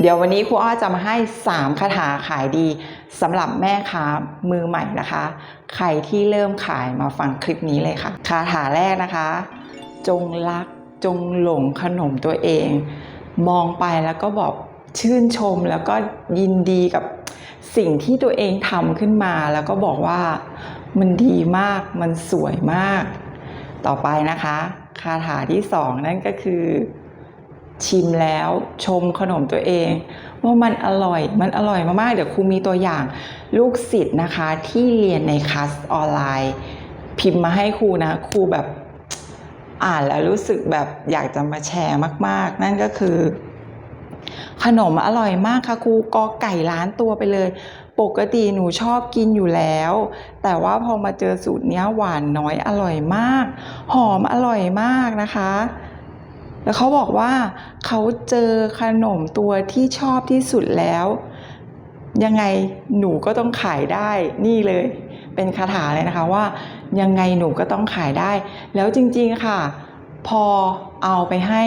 เดี๋ยววันนี้ครูอ้อจะมาให้ 3 คาถาขายดีสำหรับแม่ค้ามือใหม่นะคะ ใครที่เริ่มขายมาฟังคลิปนี้เลยค่ะ คาถาแรกนะคะ จงรักจงหลงขนมตัวเอง มองไปแล้วก็บอกชื่นชมแล้วก็ยินดีกับสิ่งที่ตัวเองทำขึ้นมา แล้วก็บอกว่ามันดีมากมันสวยมาก ต่อไปนะคะ คาถาที่สองนั่นก็คือ ชิมแล้วชมขนมตัวเองว่ามันอร่อย มันอร่อยมากๆ เดี๋ยวครูมีตัวอย่างลูกศิษย์นะคะที่เรียนในคลาสออนไลน์ พิมพ์มาให้ครูนะครูแบบอ่านแล้วรู้สึกแบบอยากจะมาแชร์มาก ๆ นั่นก็คือ ขนมอร่อยมากค่ะครูกอไก่ล้านตัวไปเลย ปกติหนูชอบกินอยู่แล้ว แต่ว่าพอมาเจอสูตรเนี้ยหวานน้อยอร่อยมาก หอมอร่อยมากนะคะ แล้วเขาบอกว่าเขาเจอขนมตัวที่ชอบที่สุดแล้ว ยังไงหนูก็ต้องขายได้นี่เลย เป็นคาถาเลยนะคะว่า ยังไงหนูก็ต้องขายได้ แล้วจริงๆค่ะ พอเอาไปให้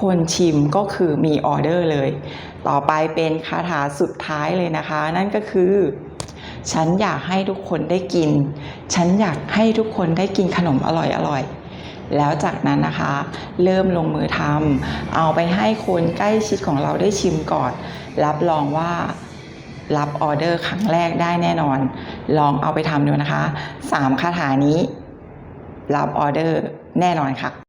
คนชิมก็คือมีออเดอร์เลย ต่อไปเป็นคาถาสุดท้ายเลยนะคะ นั่นก็คือ ฉันอยากให้ทุกคนได้กิน ฉันอยากให้ทุกคนได้กินขนมอร่อยๆ แล้วจากนั้นนะคะ เริ่มลงมือทำเอาไปให้คนใกล้ชิดของเราได้ชิมก่อน รับรองว่ารับออเดอร์ครั้งแรกได้แน่นอน ลองเอาไปทำดูนะคะ 3 คาถานี้ รับออเดอร์แน่นอนค่ะ